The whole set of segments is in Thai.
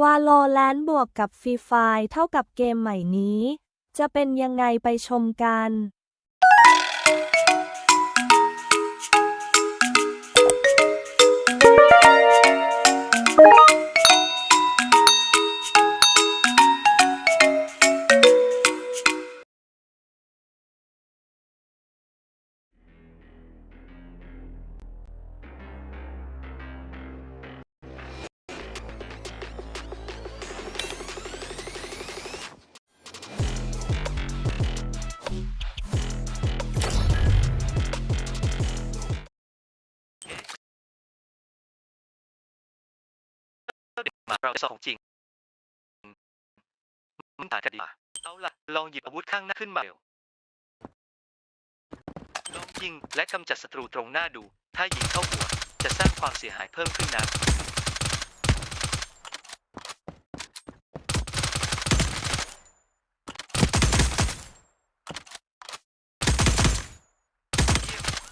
วาโลแลนบวกกับฟรีไฟเท่ากับเกมใหม่นี้ จะเป็นยังไงไปชมกัน เราสองจริงมันต่างกันดีกว่าเอาล่ะลองหยิบอาวุธข้างหน้าขึ้นมาเร็วลองยิงและกำจัดศัตรูตรงหน้าดู ถ้ายิงเข้าหัว จะสร้างความเสียหายเพิ่มขึ้นนะ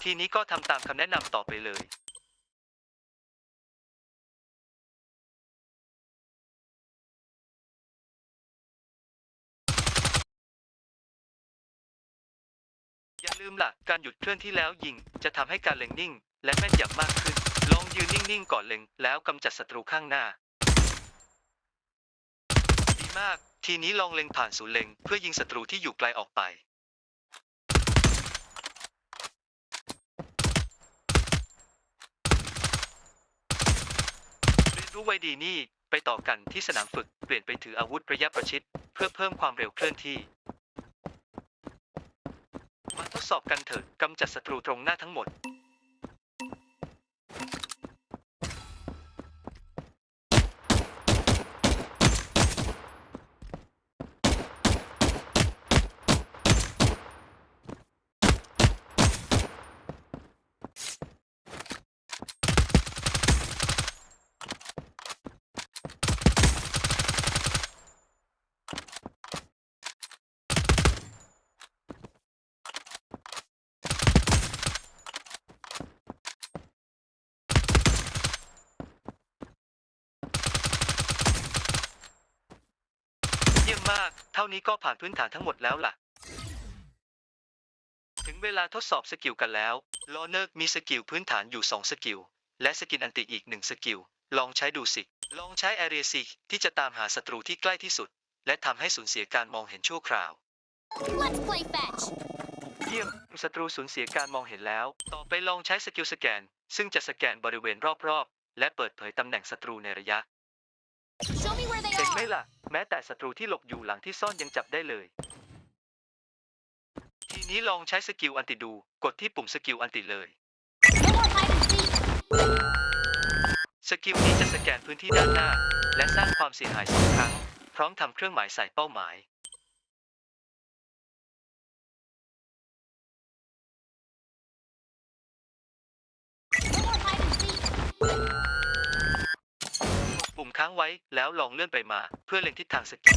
ทีนี้ก็ทำตามคำแนะนำต่อไปเลย ลืมล่ะ การหยุดเคลื่อนที่แล้วยิง จะทำให้การเล็งนิ่ง และแม่นยำมากขึ้น ลองยืนนิ่งๆก่อนเล็ง แล้วกำจัดศัตรูข้างหน้า ดีมาก ทีนี้ลองเล็งผ่านศูนย์เล็ง เพื่อยิงศัตรูที่อยู่ไกลออกไปรู้ไว้ดีนี่ ไปต่อกันที่สนามฝึก เปลี่ยนไปถืออาวุธระยะประชิด เพื่อเพิ่มความเร็วเคลื่อนที่ ดสอบกันเถิดกำจัดศัตรูตรงหน้าทั้งหมด มมาก เท่านี้ก็ผ่านพื้นฐานทั้งหมดแล้วล่ะ ถึงเวลาทดสอบสกิลกันแล้วลอเนอร์มีสกิลพื้นฐานอยู่ 2 สกิล และสกินอันติอีก 1 สกิล ลองใช้ดูสิ ลองใช้แอเรียซิกที่จะตามหาศัตรูที่ใกล้ที่สุด และทำให้สูญเสียการมองเห็นชั่วคราว Let's play fetch. เยี่ยมศัตรูสูญเสียการมองเห็นแล้ว ต่อไปลองใช้สกิลสแกน ซึ่งจะสแกนบริเวณรอบๆ และเปิดเผยตำแหน่งศัตรูในระยะ ไหมล่ะ แม้แต่ศัตรูที่หลบอยู่หลังที่ซ่อนยังจับได้เลย ทีนี้ลองใช้สกิลอันติดู กดที่ปุ่มสกิลอันติเลย สกิลนี้จะสแกนพื้นที่ด้านหน้า และสร้างความเสียหายสองครั้ง พร้อมทำเครื่องหมายใส่เป้าหมาย ปุ่มค้างไว้ แล้วลองเลื่อนไปมา เพื่อเล็งทิศทางสกิล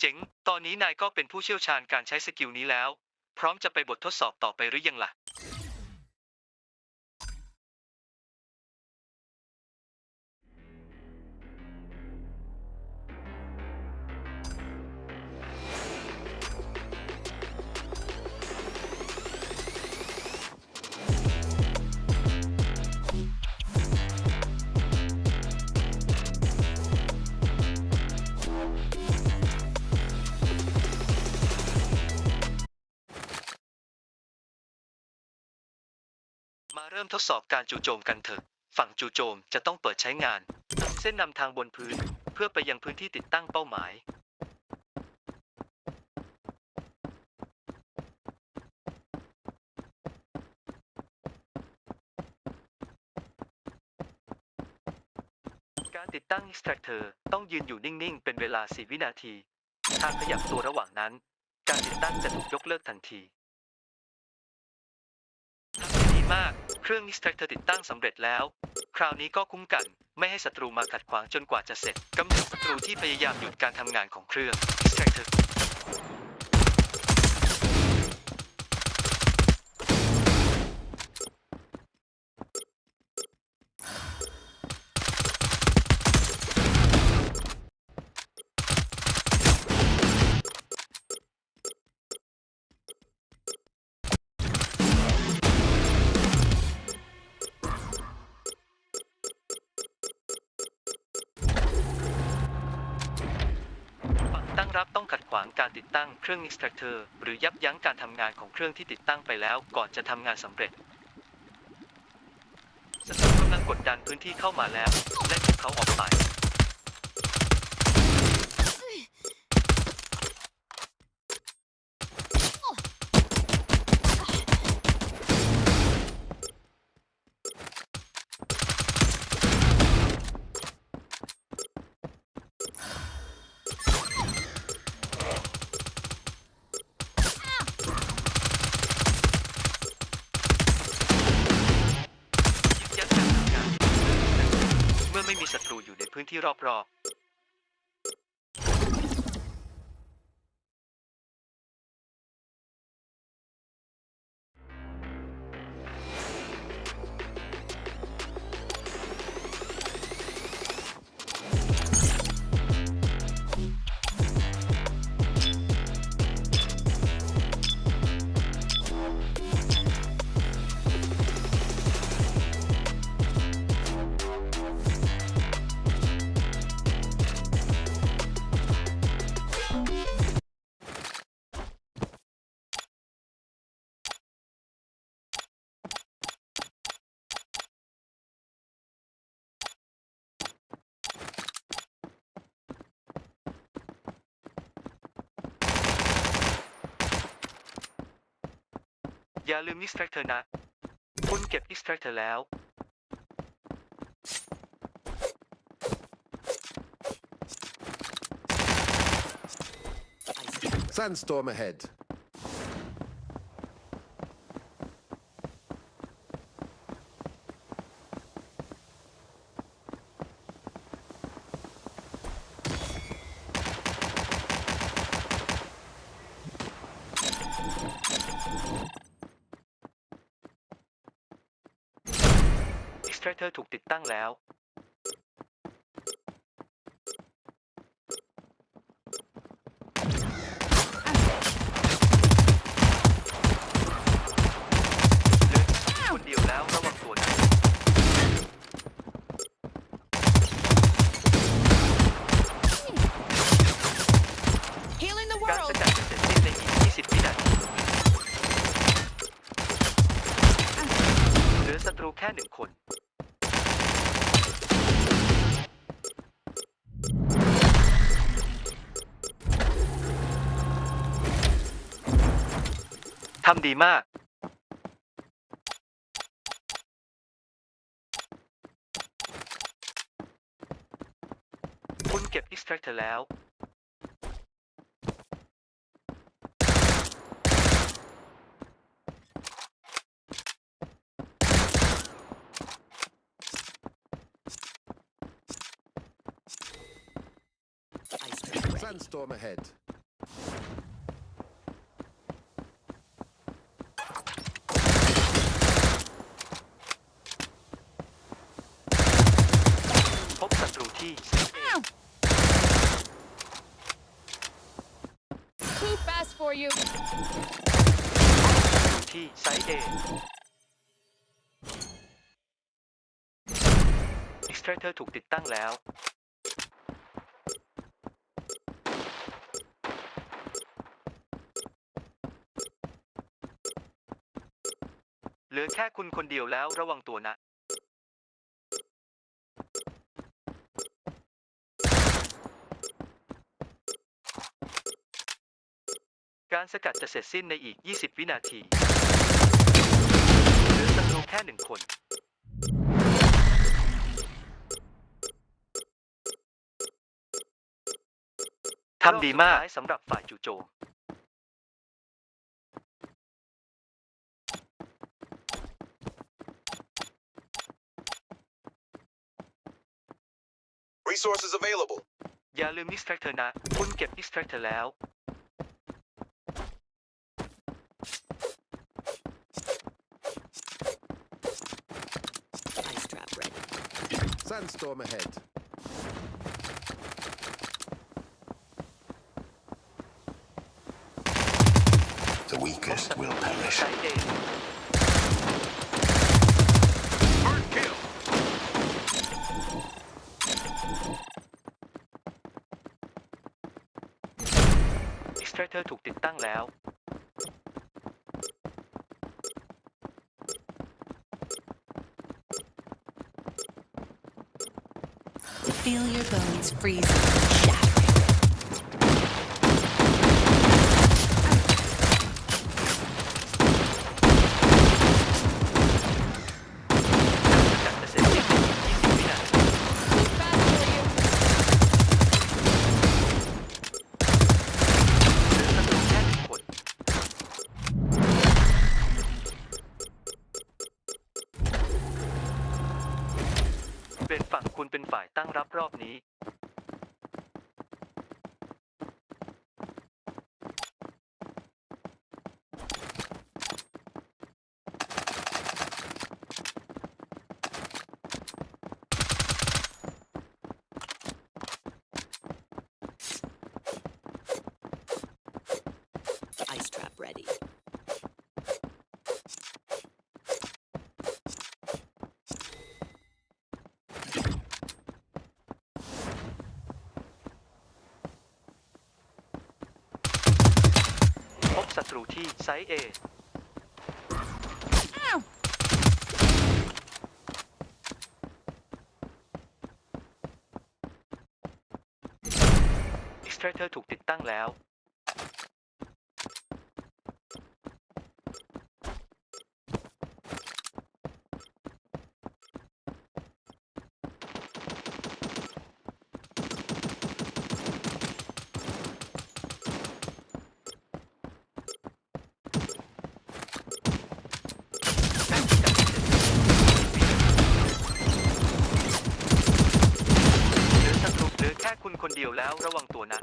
เจ๋ง ตอนนี้นายก็เป็นผู้เชี่ยวชาญการใช้สกิลนี้แล้ว พร้อมจะไปบททดสอบต่อไปหรือยังล่ะ เริ่มทดสอบการจู่โจมกันเถอะ ฝั่งจู่โจมจะต้องเปิดใช้งาน เส้นนำทางบนพื้นเพื่อไปยังพื้นที่ติดตั้งเป้าหมาย การติดตั้ง extractor ต้องยืนอยู่นิ่ง ๆ เป็นเวลา 4 วินาที หากขยับตัวระหว่างนั้น การติดตั้งจะถูกยกเลิกทันที ดีมาก เครื่องนิสเทคเธอติดตั้งสำเร็จแล้ว คราวนี้ก็คุ้มกันไม่ให้ศัตรูมาขัดขวางจนกว่าจะเสร็จกำจัดศัตรูที่พยายามหยุดการทำงานของเครื่อง รับต้องขัดขวางการติดตั้งเครื่อง extractor หรือยับยั้งการทำงานของเครื่องที่ติดตั้งไปแล้วก่อนจะทำงานสำเร็จศัตรูกำลังกดดันพื้นที่เข้ามาแล้ว แล่วกเขาออกไป ที่รอบ อย่าลืมดิสแทรกเธอนะ คุณเก็บดิสแทรกเธอแล้ว Sandstorm ahead. Extractor ถูกติดตั้งแล้วำดีมาก คุณเก็บอิสแทรกเธอแล้ว Sandstorm ahead. บศัตรูที่ Too fast for you. ที่ไซต์เอ Extractor ถูกติดตั้งแล้ว เหลือแค่คุณคนเดียวแล้วระวังตัวนะ การสกัดจะเสร็จสิ้นในอีก 20 วินาทีเหลือศัตรูแค่หนึ่งคน ทำดีมากสำหรับฝ่ายจู่โจม Resources available. อย่าลืม extractor นะ คุณเก็บ extractor แล้ว Sandstorm ahead. The weakest will perish. ใช้เอง Hard kill. เ เตอร์ถูกติดตั้งแล้ว นึ่งคนเป็นฝั่งคุณเป็นฝ่ายตั้งรับรอบนี้ ready. พบศัตรูที่ไซต์เอ Ow! อิกสเตรเตอร์ถูกติดตั้งแล้ว เหลือศัตรูเหลือแค่คุณคนเดียว แล้วระวังตัวนะ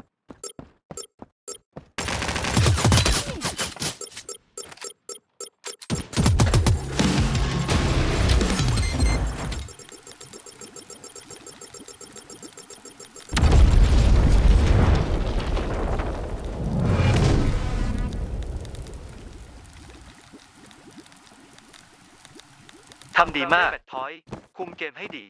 ทำดีมาก คุมเกมให้ดี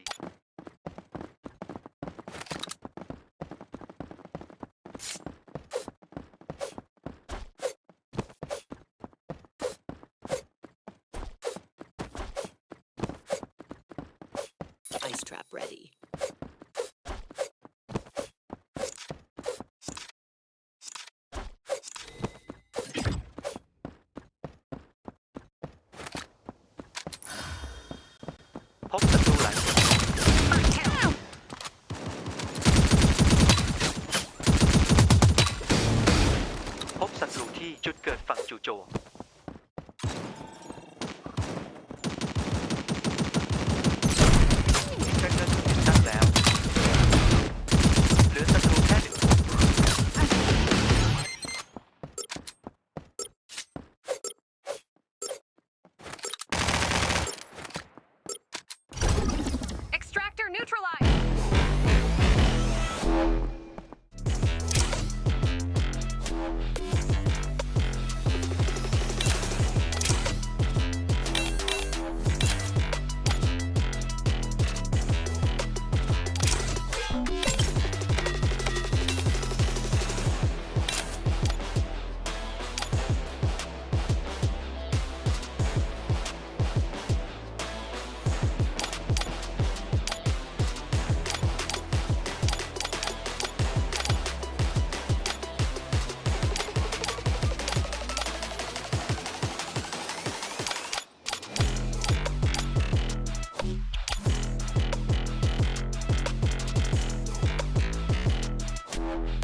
you